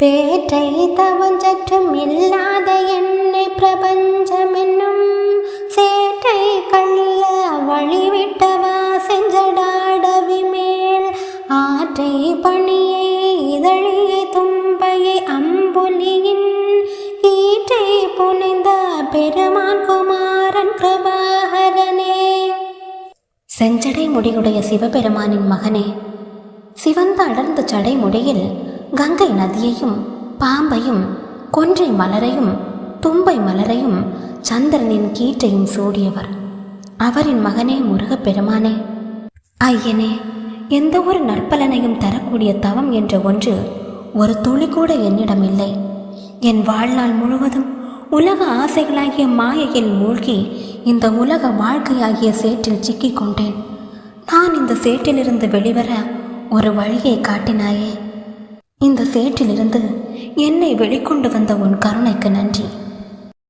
பேற்றை தவஞ்சற்றும் இல்லாத என்னை பிரபஞ்சம் என்னும் சேற்றை கள்ளிய வழிவிட்டவா செஞ்சடாடவி மேல்? ஆற்றை பணியை இதழியை தும்பையை அம்புலியின் ஈற்றை புனைந்த பெருமான் குமாரன் பிரபாகரனே. செஞ்சடை முடியுடைய சிவபெருமானின் மகனே சிவந்த அடர்ந்த ஜடை முடியில் கங்கை நதியையும் பாம்பையும் கொன்றை மலரையும் தும்பை மலரையும் சந்திரனின் கீற்றையும் சூடியவர். அவரின் மகனே முருகப் பெருமானே ஐயனே எந்த ஒரு நற்பலனையும் தரக்கூடிய தவம் என்ற ஒன்று ஒரு துளி கூட என்னிடம் இல்லை. என் வாழ்நாள் முழுவதும் உலக ஆசைகளாகிய மாயையில் மூழ்கி இந்த உலக வாழ்க்கையாகிய சேற்றில் சிக்கிக் கொண்டேன் நான் இந்த சேற்றிலிருந்து வெளிவர ஒரு வழியை காட்டினாயே. இந்த சேற்றிலிருந்து என்னை வெளிக்கொண்டு வந்த உன் கருணைக்கு நன்றி.